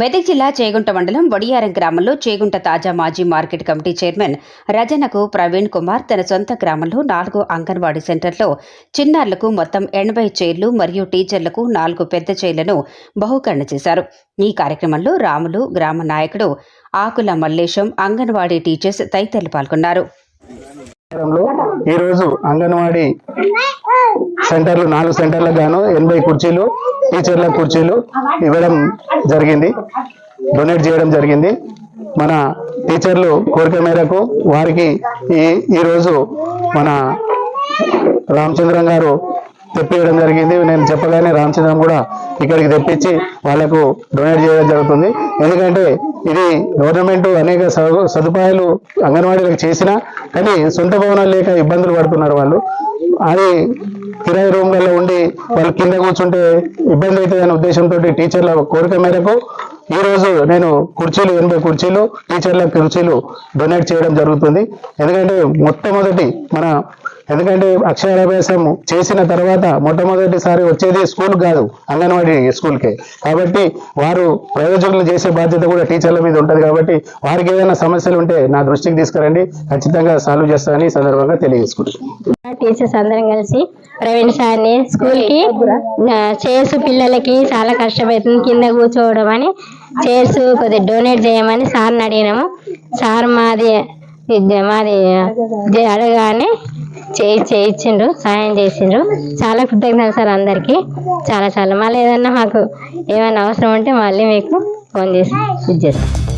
మెదక్ జిల్లా చేగుంట మండలం వడియారం గ్రామంలో చేగుంట తాజా మాజీ మార్కెట్ కమిటీ చైర్మన్ రజనకు ప్రవీణ్ కుమార్ తన సొంత గ్రామంలో నాలుగు అంగన్వాడీ సెంటర్లో చిన్నారులకు మొత్తం ఎనభై చైర్లు మరియు టీచర్లకు నాలుగు పెద్ద చైర్లను బహుకరణ చేశారు. ఈ కార్యక్రమంలో రాములు గ్రామ నాయకుడు ఆకుల మల్లేశం అంగన్వాడీ టీచర్స్ తదితరులు పాల్గొన్నారు. ఈరోజు అంగన్వాడీ సెంటర్లు నాలుగు సెంటర్లకు గాను ఎనభై కుర్చీలు టీచర్ల కుర్చీలు ఇవ్వడం జరిగింది. డొనేట్ చేయడం జరిగింది. మన టీచర్లు కోరిక మేరకు వారికి ఈ ఈరోజు మన రామచంద్రం గారు తెప్పియడం జరిగింది. నేను చెప్పగానే రామచంద్రం కూడా ఇక్కడికి తెప్పించి వాళ్ళకు డొనేట్ చేయడం జరుగుతుంది. ఎందుకంటే ఇది గవర్నమెంట్ అనేక సదుపాయాలు అంగన్వాడీలకు చేసినా కానీ సొంత భవనాలు లేక ఇబ్బందులు పడుతున్నారు వాళ్ళు. అది కిరాయి రూమ్లలో ఉండి వాళ్ళు కింద కూర్చుంటే ఇబ్బంది అవుతుందనే ఉద్దేశంతో టీచర్ల కోరిక మేరకు ఈ రోజు నేను కుర్చీలు ఎనభై కుర్చీలు టీచర్ల కుర్చీలు డొనేట్ చేయడం జరుగుతుంది. ఎందుకంటే మొట్టమొదటి మన ఎందుకంటే అక్షరాభ్యాసం చేసిన తర్వాత మొట్టమొదటిసారి వచ్చేది స్కూల్ కాదు అంగన్వాడీ స్కూల్కే కాబట్టి వారు ప్రయోజకులు చేసే బాధ్యత కూడా టీచర్ల మీద ఉంటుంది కాబట్టి వారికి ఏదైనా సమస్యలు ఉంటే నా దృష్టికి తీసుకురండి. ఖచ్చితంగా సాల్వ్ చేస్తానని సందర్భంగా తెలియజేసుకుంటున్నాను. టీచర్స్ అందరం కలిసి ప్రవీణ్ సార్ని స్కూల్కి పిల్లలకి చాలా కష్టమవుతుంది కింద కూర్చోవడం అని చేర్స్ కొద్దిగా డొనేట్ చేయమని సార్ని అడిగినాము. సార్ మాది మాది అడగానే చేయి చేయించిండ్రు సాయం చేసిండ్రు. చాలా కృతజ్ఞతలు సార్ అందరికీ. చాలా చాలా. మళ్ళీ ఏదన్నా మాకు ఏమైనా అవసరం ఉంటే మళ్ళీ మీకు ఫోన్ చేసి ఇది చేస్తాం.